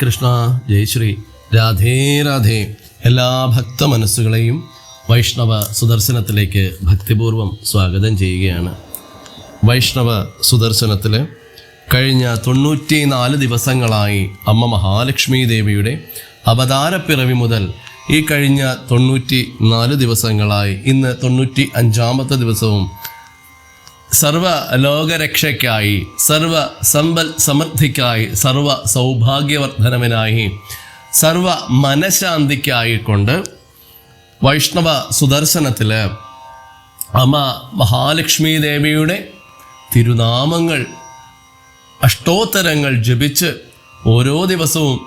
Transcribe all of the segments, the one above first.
കൃഷ്ണ ജയ് ശ്രീ രാധേ രാധേ. എല്ലാ ഭക്ത മനസ്സുകളെയും വൈഷ്ണവ സുദർശനത്തിലേക്ക് ഭക്തിപൂർവം സ്വാഗതം ചെയ്യുകയാണ്. വൈഷ്ണവ സുദർശനത്തിൽ കഴിഞ്ഞ തൊണ്ണൂറ്റി നാല് ദിവസങ്ങളായി അമ്മ മഹാലക്ഷ്മി ദേവിയുടെ അവതാരപ്പിറവി മുതൽ ഈ കഴിഞ്ഞ തൊണ്ണൂറ്റി നാല് ദിവസങ്ങളായി ഇന്ന് തൊണ്ണൂറ്റി അഞ്ചാമത്തെ ദിവസവും സർവ ലോകരക്ഷയ്ക്കായി സർവ സമ്പൽ സമൃദ്ധിക്കായി സർവ സൗഭാഗ്യവർദ്ധനവിനായി സർവ മനഃശാന്തിക്കായി കൊണ്ട് വൈഷ്ണവ സുദർശനത്തിൽ അമ്മ മഹാലക്ഷ്മി ദേവിയുടെ തിരുനാമങ്ങൾ അഷ്ടോത്തരങ്ങൾ ജപിച്ച് ഓരോ ദിവസവും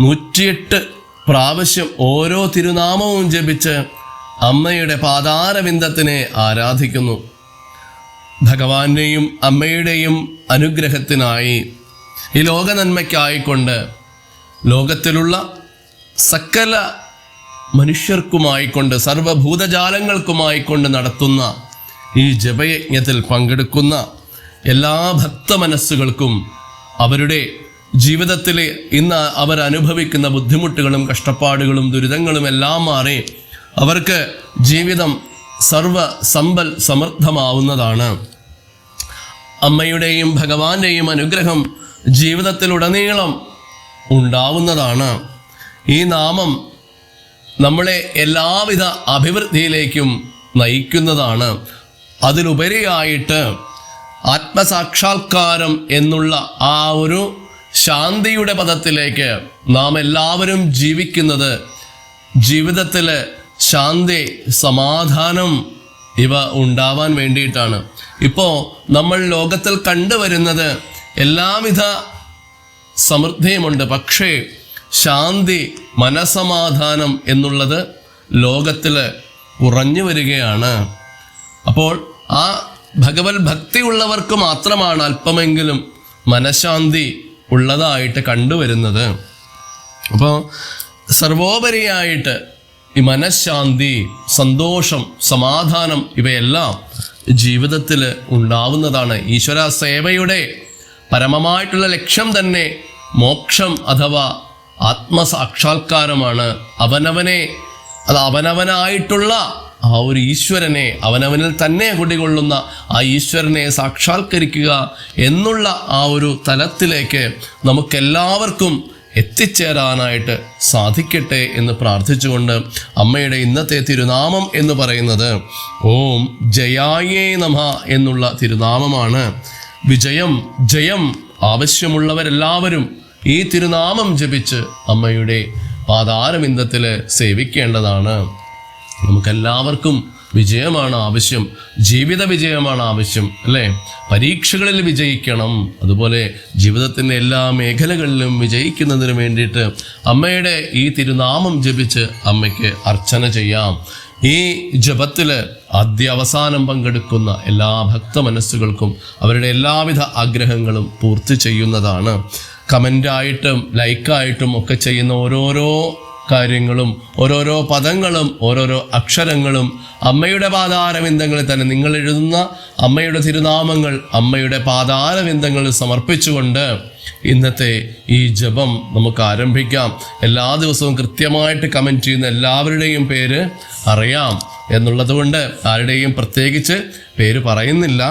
നൂറ്റിയെട്ട് പ്രാവശ്യം ഓരോ തിരുനാമവും ജപിച്ച് അമ്മയുടെ പാതാരവിന്ദത്തിനെ ആരാധിക്കുന്നു. ഭഗവാന്റെയും അമ്മയുടെയും അനുഗ്രഹത്തിനായി ഈ ലോക നന്മയ്ക്കായിക്കൊണ്ട് ലോകത്തിലുള്ള സകല മനുഷ്യർക്കുമായിക്കൊണ്ട് സർവഭൂതജാലങ്ങൾക്കുമായിക്കൊണ്ട് നടത്തുന്ന ഈ ജപയജ്ഞത്തിൽ പങ്കെടുക്കുന്ന എല്ലാ ഭക്ത മനസ്സുകൾക്കും അവരുടെ ജീവിതത്തിലെ ഇന്ന് അവർ അനുഭവിക്കുന്ന ബുദ്ധിമുട്ടുകളും കഷ്ടപ്പാടുകളും ദുരിതങ്ങളും എല്ലാം മാറി അവർക്ക് ജീവിതം സർവ സമ്പൽ സമൃദ്ധമാവുന്നതാണ്. അമ്മയുടെയും ഭഗവാന്റെയും അനുഗ്രഹം ജീവിതത്തിലുടനീളം ഉണ്ടാവുന്നതാണ്. ഈ നാമം നമ്മളെ എല്ലാവിധ അഭിവൃദ്ധിയിലേക്കും നയിക്കുന്നതാണ്. അതിലുപരിയായിട്ട് ആത്മസാക്ഷാത്കാരം എന്നുള്ള ആ ഒരു ശാന്തിയുടെ പദത്തിലേക്ക് നാം എല്ലാവരും ജീവിക്കുന്നത് ജീവിതത്തിൽ ശാന്തി സമാധാനം ഇവ ഉണ്ടാവാൻ വേണ്ടിയിട്ടാണ്. ഇപ്പോൾ നമ്മൾ ലോകത്തിൽ കണ്ടുവരുന്നത് എല്ലാവിധ സമൃദ്ധിയുമുണ്ട്. പക്ഷേ ശാന്തി മനസമാധാനം എന്നുള്ളത് ലോകത്തിൽ കുറഞ്ഞു വരികയാണ്. അപ്പോൾ ആ ഭഗവത് ഭക്തി ഉള്ളവർക്ക് മാത്രമാണ് അല്പമെങ്കിലും മനഃശാന്തി ഉള്ളതായിട്ട് കണ്ടുവരുന്നത്. അപ്പോൾ സർവോപരിയായിട്ട് ഈ മനഃശാന്തി സന്തോഷം സമാധാനം ഇവയെല്ലാം ജീവിതത്തിൽ ഉണ്ടാവുന്നതാണ്. ഈശ്വര സേവയുടെ പരമമായിട്ടുള്ള ലക്ഷ്യം തന്നെ മോക്ഷം അഥവാ ആത്മസാക്ഷാത്കാരമാണ്. അവനവനെ അത് അവനവനായിട്ടുള്ള ആ ഒരു ഈശ്വരനെ അവനവനിൽ തന്നെ കുടികൊള്ളുന്ന ആ ഈശ്വരനെ സാക്ഷാത്കരിക്കുക എന്നുള്ള ആ ഒരു തലത്തിലേക്ക് നമുക്കെല്ലാവർക്കും എത്തിച്ചേരാനായിട്ട് സാധിക്കട്ടെ എന്ന് പ്രാർത്ഥിച്ചുകൊണ്ട് അമ്മയുടെ ഇന്നത്തെ തിരുനാമം എന്ന് പറയുന്നത് ഓം ജയായേ നമ എന്നുള്ള തിരുനാമമാണ്. വിജയം ജയം ആവശ്യമുള്ളവരെല്ലാവരും ഈ തിരുനാമം ജപിച്ച് അമ്മയുടെ പാതാരവിന്ദത്തിൽ സേവിക്കേണ്ടതാണ്. നമുക്കെല്ലാവർക്കും വിജയമാണ് ആവശ്യം. ജീവിത വിജയമാണ് ആവശ്യം അല്ലേ? പരീക്ഷകളിൽ വിജയിക്കണം. അതുപോലെ ജീവിതത്തിന്റെ എല്ലാ മേഖലകളിലും വിജയിക്കുന്നതിന് വേണ്ടിയിട്ട് അമ്മയുടെ ഈ തിരുനാമം ജപിച്ച് അമ്മയ്ക്ക് അർച്ചന ചെയ്യാം. ഈ ജപത്തിൽ ആദ്യ അവസാനം പങ്കെടുക്കുന്ന എല്ലാ ഭക്ത മനസ്സുകൾക്കും അവരുടെ എല്ലാവിധ ആഗ്രഹങ്ങളും പൂർത്തി ചെയ്യുന്നതാണ്. കമന്റായിട്ടും ലൈക്കായിട്ടും ഒക്കെ ചെയ്യുന്ന ഓരോരോ കാര്യങ്ങളും ഓരോരോ പദങ്ങളും ഓരോരോ അക്ഷരങ്ങളും അമ്മയുടെ പാതാരവിന്ദങ്ങളിൽ തന്നെ നിങ്ങൾ എഴുതുന്ന അമ്മയുടെ തിരുനാമങ്ങൾ അമ്മയുടെ പാതാരവിന്ദങ്ങളിൽ സമർപ്പിച്ചുകൊണ്ട് ഇന്നത്തെ ഈ ജപം നമുക്ക് ആരംഭിക്കാം. എല്ലാ ദിവസവും കൃത്യമായിട്ട് കമന്റ് ചെയ്യുന്ന എല്ലാവരുടെയും പേര് അറിയാം എന്നുള്ളത് കൊണ്ട് ആരുടെയും പ്രത്യേകിച്ച് പേര് പറയുന്നില്ല.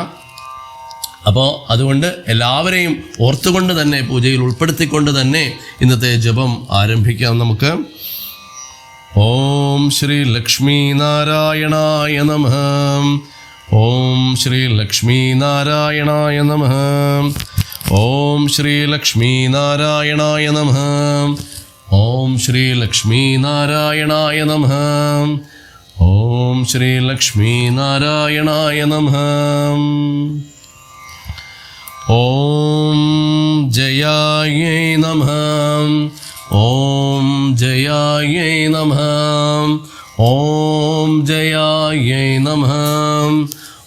അപ്പോൾ അതുകൊണ്ട് എല്ലാവരെയും ഓർത്തുകൊണ്ട് തന്നെ പൂജയിൽ ഉൾപ്പെടുത്തിക്കൊണ്ട് തന്നെ ഇന്നത്തെ ജപം ആരംഭിക്കാം നമുക്ക്. ഓം ശ്രീ ലക്ഷ്മി നാരായണായ നമ. ഓം ശ്രീ ലക്ഷ്മി നാരായണായ നമ. ഓം ശ്രീ ലക്ഷ്മി നാരായണായ നമ. ഓം ശ്രീ ലക്ഷ്മി നാരായണായ നമ. ഓം ശ്രീ ലക്ഷ്മി നാരായണായ നമ. ഓം ജയായ നമ. जयायै नमः। ॐ जयायै नमः।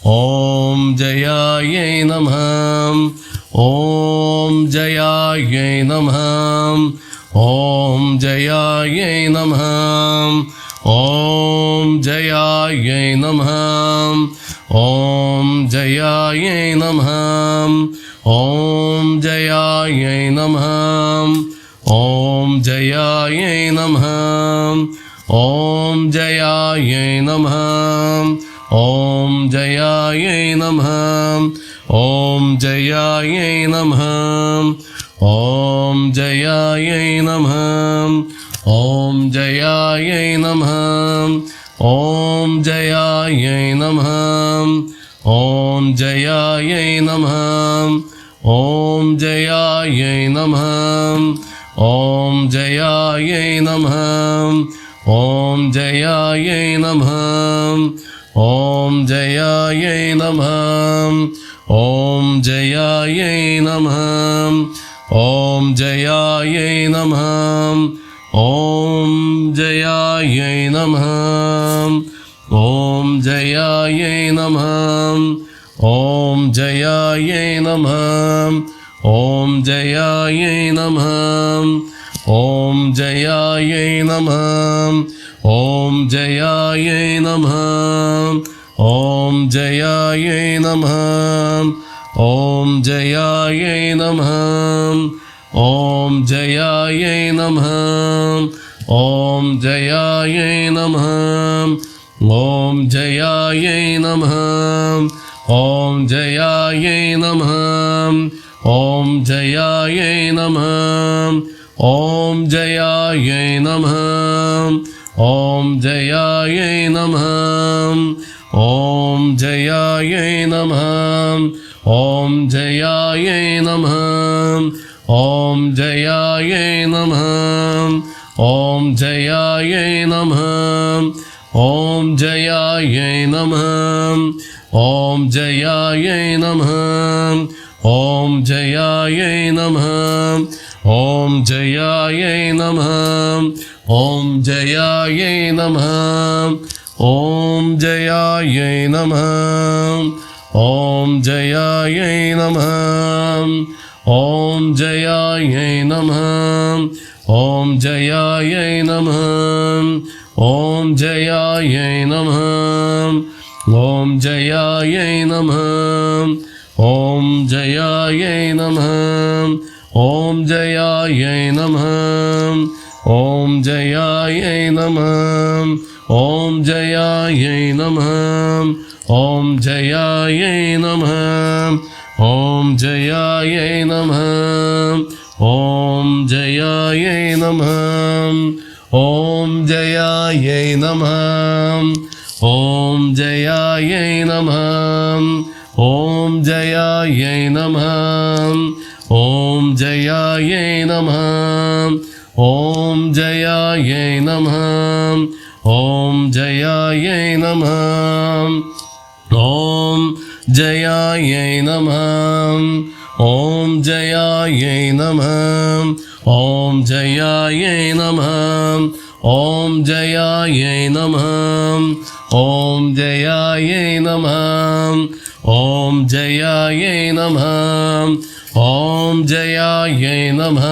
ॐ जयायै नमः। ॐ जयायै नमः। ॐ जयायै नमः। ॐ जयायै नमः। ॐ जयायै नमः। ॐ जयायै नमः। ॐ जयायै ഓം ജയായ നമഃ. ഓം ജയായ നമഃ. ഓം ജയായ നമഃ. ഓം ജയായ നമഃ. ഓം ജയായ നമഃ. ഓം ജയായ നമഃ. ഓം ജയായ നമഃ. ഓം ജയായ നമഃ. ഓം ജയായ നമഃ. ഓം ജയായൈ നമ. ഓം ജയായൈ നമ. ഓം ജയായൈ നമ. ഓം ജയായൈ നമ. ഓം ജയായൈ നമ. ഓം ജയായൈ നമ. ഓം ജയായൈ നമ. ഓം ജയായൈ നമ. जयायै नमः ॐ जयायै नमः ॐ जयायै नमः ॐ जयायै नमः ॐ जयायै नमः ॐ जयायै नमः ॐ जयायै नमः ॐ जयायै नमः ॐ जयायै नमः ॐ जयायै नमः ॐ जयायै नमः ॐ जयायै नमः ॐ जयायै नमः ॐ जयायै नमः ॐ जयायै नमः ॐ जयायै नमः ॐ जयायै नमः ॐ जयायै नमः ॐ जयायै नमः ॐ जयायै नमः ॐ जयायै नमः ॐ जयायै नमः ॐ जयायै नमः ॐ जयायै नमः ॐ जयायै नमः ॐ जयायै नमः ॐ जयायै नमः ॐ जयायै नमः ॐ जयायै नमः ॐ जयायै नमः ॐ जयायै नमः ॐ जयायै नमः ॐ जयायै नमः ॐ जयायै नमः ॐ जयायै नमः ॐ जयायै नमः ॐ जयायै नमः ॐ जयायै नमः ॐ जयायै नमः ॐ जयायै नमः ॐ जयायै नमः ॐ जयायै नमः ॐ जयायै नमः ॐ जयायै नमः ॐ जयायै नमः ॐ जयायै नमः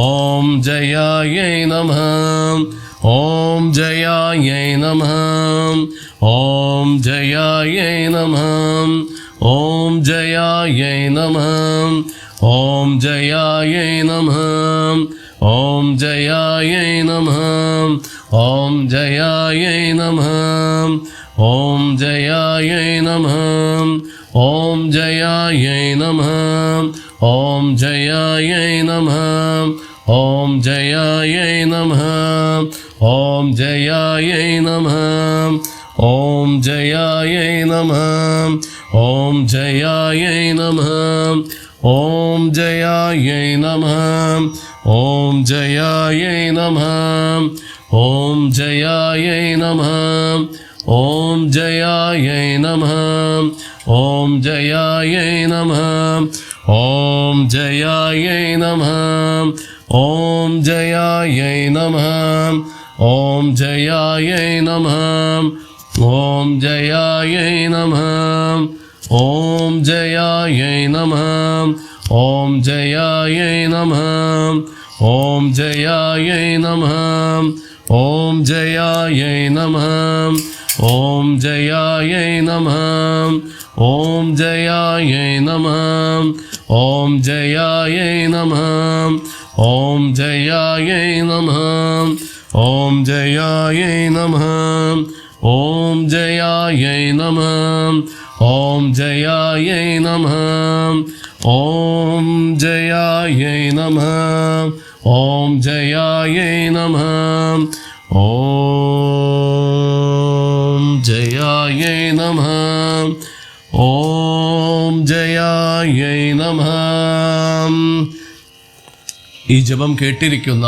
ॐ जयायै नमः ॐ जयायै नमः ॐ जयायै नमः ॐ जयायै नमः ॐ जयायै नमः ॐ जयायै नमः ॐ जयायै नमः ॐ जयायै नमः Om Jayaye Namah Om Jayaye Namah Om Jayaye Namah Om Jayaye Namah Om Jayaye Namah Om Jayaye Namah Om Jayaye Namah Om Jayaye Namah Om Jayaye Namah Om Jayaye Namah Om Jayaye Namah Om Jayaye Namah Om Jayaye Namah Om Jayaye Namah Om Jayaye Namah Om Jayaye Namah Om Jayaye Namah Om Jayaye Namah Om Jayaye Namah Om Jayaye Namah Om Jayaye Namam Om Jayaye Namam Om Jayaye Namam Om Jayaye Namam Om Jayaye Namam Om Jayaye Namam Om Jayaye Namam Om Jayaye Namam Om Jayaye Namam ഈ ജപം കേട്ടിരിക്കുന്ന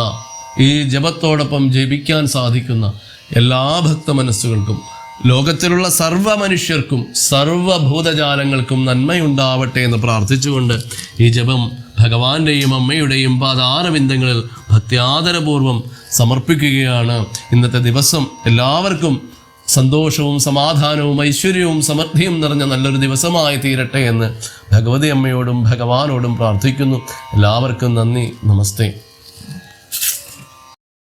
ഈ ജപത്തോടൊപ്പം ജപിക്കാൻ സാധിക്കുന്ന എല്ലാ ഭക്ത മനസ്സുകൾക്കും ലോകത്തിലുള്ള സർവ മനുഷ്യർക്കും സർവഭൂതജാലങ്ങൾക്കും നന്മയുണ്ടാവട്ടെ എന്ന് പ്രാർത്ഥിച്ചുകൊണ്ട് ഈ ജപം ഭഗവാന്റെയും അമ്മയുടെയും പാതാരബിന്ദങ്ങളിൽ ഭക്ത്യാദരപൂർവം സമർപ്പിക്കുകയാണ്. ഇന്നത്തെ ദിവസം എല്ലാവർക്കും സന്തോഷവും സമാധാനവും ഐശ്വര്യവും സമൃദ്ധിയും നിറഞ്ഞ നല്ലൊരു ദിവസമായി തീരട്ടെ എന്ന് ഭഗവതി അമ്മയോടും ഭഗവാനോടും പ്രാർത്ഥിക്കുന്നു. എല്ലാവർക്കും നന്ദി. നമസ്തേ.